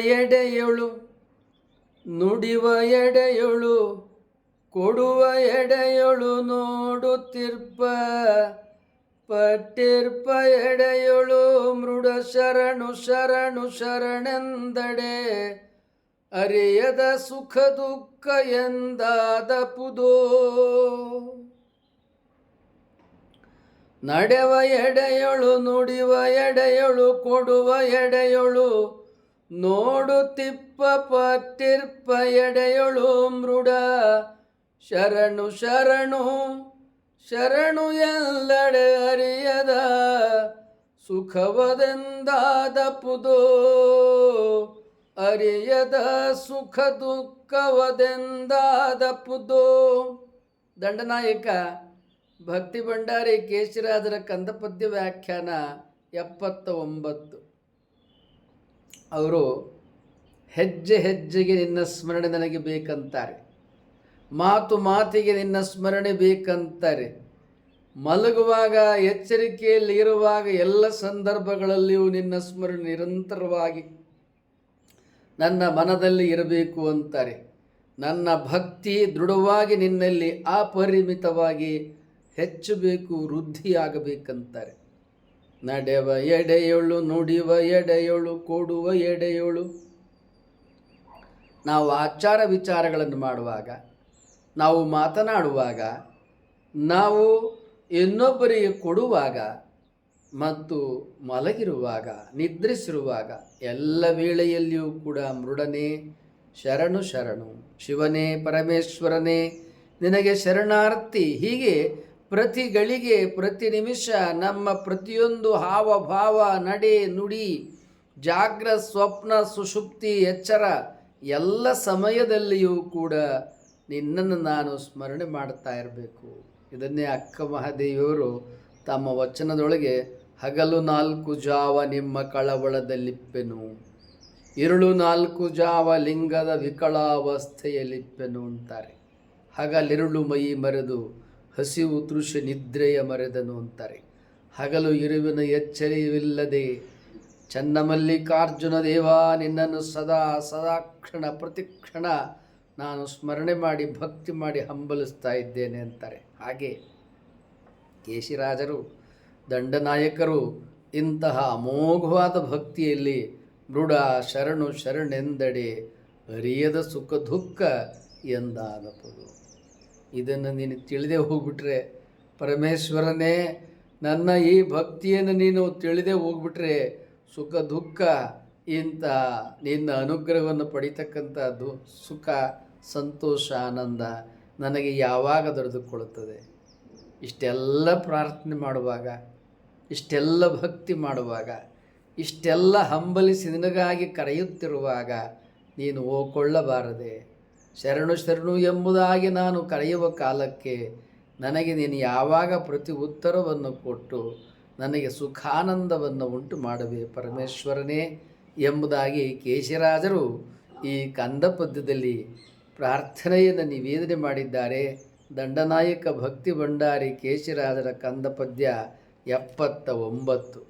ಎಡೆಯೊಳು, ನುಡಿವ ಎಡೆಯೊಳು, ಕೊಡುವ ಎಡೆಯೊಳು ನೋಡುತ್ತಿರ್ಪ, ಪಟ್ಟಿರ್ಪ ಎಡೆಯೊಳು, ಮೃಡ ಶರಣು ಶರಣು ಶರಣೆಂದಡೆ, ಅರಿಯದ ಸುಖ ದುಃಖ ಎಂದಾದ ಪುದೋ. ನಡೆವ ಎಡೆಯೊಳು, ನುಡಿವ ಎಡೆಯೊಳು, ಕೊಡುವ ಎಡೆಯೊಳು ನೋಡುತ್ತಿಪ್ಪ ಪಟ್ಟಿರ್ಪ ಎಡೆಯೊಳು ಮೃಡ. ಶರಣು ಶರಣು ಶರಣು ಎಲ್ಲಡೆ ಅರಿಯದ. ಸುಖವದೆಂದಾದ ಪುದೋ ಅರಿಯದ ಸುಖ ದುಃಖವದೆಂದಾದ ಪುದೋ ದಂಡನಾಯಕ, ಭಕ್ತಿ ಭಂಡಾರಿ ಕೇಶರಾಜರ ಕಂದಪದ್ಯ ವ್ಯಾಖ್ಯಾನ ಎಪ್ಪತ್ತ ಒಂಬತ್ತು ಅವರು ಹೆಜ್ಜೆ ಹೆಜ್ಜೆಗೆ ನಿನ್ನ ಸ್ಮರಣೆ ನನಗೆ ಬೇಕಂತಾರೆ. ಮಾತು ಮಾತಿಗೆ ನಿನ್ನ ಸ್ಮರಣೆ ಬೇಕಂತಾರೆ. ಮಲಗುವಾಗ, ಎಚ್ಚರಿಕೆಯಲ್ಲಿ ಇರುವಾಗ ಎಲ್ಲ ಸಂದರ್ಭಗಳಲ್ಲಿಯೂ ನಿನ್ನ ಸ್ಮರಣೆ ನಿರಂತರವಾಗಿ ನನ್ನ ಮನದಲ್ಲಿ ಇರಬೇಕು ಅಂತಾರೆ. ನನ್ನ ಭಕ್ತಿ ದೃಢವಾಗಿ ನಿನ್ನಲ್ಲಿ ಅಪರಿಮಿತವಾಗಿ ಹೆಚ್ಚಬೇಕು, ವೃದ್ಧಿಯಾಗಬೇಕಂತಾರೆ. ನಡೆವ ಎಡೆಯೊಳು, ನುಡಿವ ಎಡೆಯೊಳು, ಕೊಡುವ ಎಡೆಯೊಳು. ನಾವು ಆಚಾರ ವಿಚಾರಗಳನ್ನು ಮಾಡುವಾಗ, ನಾವು ಮಾತನಾಡುವಾಗ, ನಾವು ಇನ್ನೊಬ್ಬರಿಗೆ ಕೊಡುವಾಗ ಮತ್ತು ಮಲಗಿರುವಾಗ, ನಿದ್ರಿಸಿರುವಾಗ ಎಲ್ಲ ವೇಳೆಯಲ್ಲಿಯೂ ಕೂಡ ಮೃಡನೆ, ಶರಣು ಶರಣು, ಶಿವನೇ, ಪರಮೇಶ್ವರನೇ, ನಿನಗೆ ಶರಣಾರ್ಥಿ ಹೀಗೆ ಪ್ರತಿ ಗಳಿಗೆ ಪ್ರತಿ ನಿಮಿಷ ನಮ್ಮ ಪ್ರತಿಯೊಂದು ಹಾವಭಾವ, ನಡೆ, ನುಡಿ, ಜಾಗ್ರ, ಸ್ವಪ್ನ, ಸುಷುಪ್ತಿ, ಎಚ್ಚರ ಎಲ್ಲ ಸಮಯದಲ್ಲಿಯೂ ಕೂಡ ನಿನ್ನನ್ನು ನಾನು ಸ್ಮರಣೆ ಮಾಡ್ತಾ ಇರಬೇಕು. ಇದನ್ನೇ ಅಕ್ಕ ಮಹಾದೇವಿಯವರು ತಮ್ಮ ವಚನದೊಳಗೆ, ಹಗಲು ನಾಲ್ಕು ಜಾವ ನಿಮ್ಮ ಕಳವಳದಲ್ಲಿಪ್ಪೆನು, ಇರುಳು ನಾಲ್ಕು ಜಾವ ಲಿಂಗದ ವಿಕಳಾವಸ್ಥೆಯಲ್ಲಿಪ್ಪೆನು ಅಂತಾರೆ. ಹಗಲಿರುಳು ಮೈ ಮರೆದು ಹಸಿವು ತೃಷ ನಿದ್ರೆಯ ಮರೆದನು ಅಂತಾರೆ. ಹಗಲು ಇರುವಿನ ಎಚ್ಚರಿವಿಲ್ಲದೆ ಚನ್ನಮಲ್ಲಿಕಾರ್ಜುನ ದೇವ, ನಿನ್ನನ್ನು ಸದಾ ಸದಾಕ್ಷಣ ಪ್ರತಿಕ್ಷಣ ನಾನು ಸ್ಮರಣೆ ಮಾಡಿ ಭಕ್ತಿ ಮಾಡಿ ಹಂಬಲಿಸ್ತಾ ಇದ್ದೇನೆ ಅಂತಾರೆ. ಹಾಗೆ ಕೇಶಿರಾಜರು, ದಂಡನಾಯಕರು ಇಂತಹ ಅಮೋಘವಾದ ಭಕ್ತಿಯಲ್ಲಿ ಮೃಡ ಶರಣು ಶರಣೆಂದಡೆ ಅರಿಯದ ಸುಖ ದುಃಖ ಎಂದಾದಪದು ಇದನ್ನು ನೀನು ತಿಳಿದೇ ಹೋಗ್ಬಿಟ್ರೆ, ಪರಮೇಶ್ವರನೇ, ನನ್ನ ಈ ಭಕ್ತಿಯನ್ನು ನೀನು ತಿಳಿದೇ ಹೋಗ್ಬಿಟ್ರೆ, ಸುಖ, ದುಃಖ ಇಂಥ ನಿನ್ನ ಅನುಗ್ರಹವನ್ನು ಪಡಿತಕ್ಕಂಥದ್ದು ಸುಖ, ಸಂತೋಷ, ಆನಂದ ನನಗೆ ಯಾವಾಗ ದೊರೆದುಕೊಳ್ಳುತ್ತದೆ? ಇಷ್ಟೆಲ್ಲ ಪ್ರಾರ್ಥನೆ ಮಾಡುವಾಗ, ಇಷ್ಟೆಲ್ಲ ಭಕ್ತಿ ಮಾಡುವಾಗ, ಇಷ್ಟೆಲ್ಲ ಹಂಬಲಿಸಿ ನಿನಗಾಗಿ ಕರೆಯುತ್ತಿರುವಾಗ ನೀನು ಓಕೊಳ್ಳಬಾರದೆ. ಶರಣು ಶರಣು ಎಂಬುದಾಗಿ ನಾನು ಕರೆಯುವ ಕಾಲಕ್ಕೆ ನನಗೆ ನೀನು ಯಾವಾಗ ಪ್ರತಿ ಉತ್ತರವನ್ನು ಕೊಟ್ಟು ನನಗೆ ಸುಖಾನಂದವನ್ನು ಉಂಟು ಮಾಡುವೆ ಪರಮೇಶ್ವರನೇ ಎಂಬುದಾಗಿ ಕೇಶಿರಾಜರು ಈ ಕಂದ ಪದ್ಯದಲ್ಲಿ ಪ್ರಾರ್ಥನೆಯನ್ನು ನಿವೇದನೆ ಮಾಡಿದ್ದಾರೆ. ದಂಡನಾಯಕ ಭಕ್ತಿ ಭಂಡಾರಿ ಕೇಶಿರಾಜರ ಕಂದ ಪದ್ಯ ಎಪ್ಪತ್ತ ಒಂಬತ್ತು